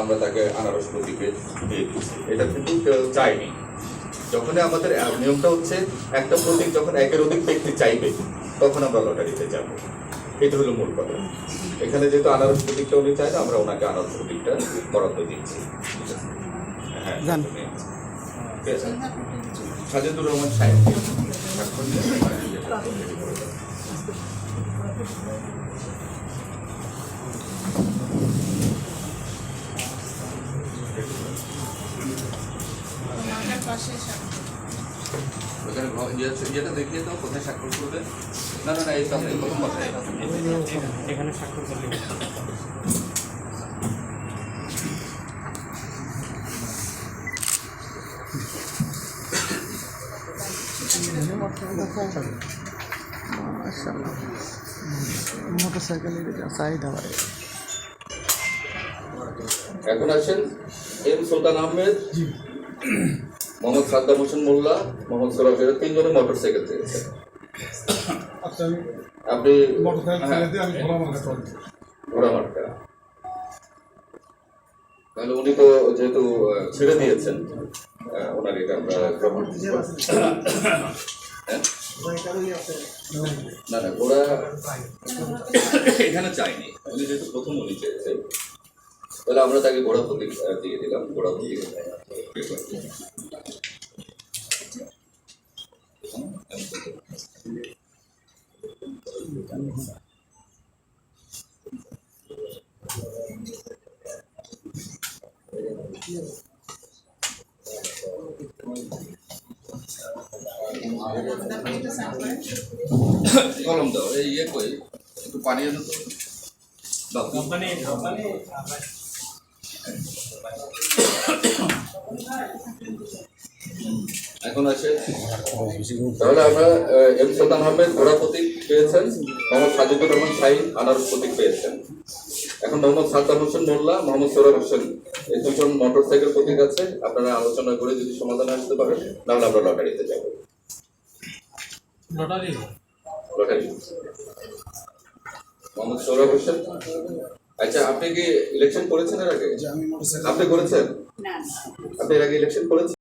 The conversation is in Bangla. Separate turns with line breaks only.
আমরা তাকে আনারস প্রতীকে দিয়ে দিচ্ছি এটা কিন্তু কেউ চাইনি যখনই আমাদের নিয়মটা হচ্ছে একটা প্রতীক যখন একের অধিক ব্যক্তি চাইবে তখন আমরা লটারিতে যাব। এটা হলো মূল কথা। এখানে যেহেতু আনারস প্রতীকটা উনি চায় না আমরা ওনাকে আনারস প্রতীকটা বরাদ্দ দিচ্ছি। হ্যাঁ
যান।
ঠিক আছে সাজেদুর রহমান সাহেব। স্বাক্ষর
এখানে স্বাক্ষর করলে
মোটর সাইকেলের চাহিদা বাড়ে
এখন আছেন এম সুলতান আহমেদ। মোহাম্মদ সাদ্দাম হোসেন মোল্লা মোহাম্মদ এরা তিনজনে মোটর সাইকেল
আচ্ছা
আপনি হ্যাঁ,
ঘোড়া মার্কা
তাহলে উনি তো যেহেতু ছেড়ে দিয়েছেন ওনার এটা আমরা গ্রহণ হ্যাঁ? না না ঘোড়া এখানে চাইনি। উনি যেহেতু প্রথম উনি চেয়েছেন। তাহলে আমরা তাকে ঘোড়া প্রতীক দিয়ে দিলাম ঘোড়া প্রতীক। কলম দাও এই ইয়ে কই একটু পানি এনে তো দাও
কোম্পানি কোম্পানি
এখন আছে। তাহলে আমরা আহ, এম সুলতান আহমেদ ঘোড়া প্রতীক পেয়েছেন মোহাম্মদ সাজিদুর রহমান শাহিন আনারস প্রতীক পেয়েছেন। এখন মোহাম্মদ সাদ্দাম হোসেন মোল্লা মোহাম্মদ সোরাব হোসেন এই দুজন মোটর সাইকেল প্রতীক আছে। আপনারা আলোচনা করে যদি সমাধান আসতে পারেন তাহলে আমরা লটারিতে যাব।
লটারি?
লটারি। মোহাম্মদ সৌরভ হোসেন? আচ্ছা আপনি কি ইলেকশন করেছেন এর আগে?
যে আমি মোটরসাইকেল
আপনি করেছেন? আপনি এর আগে ইলেকশন করেছেন?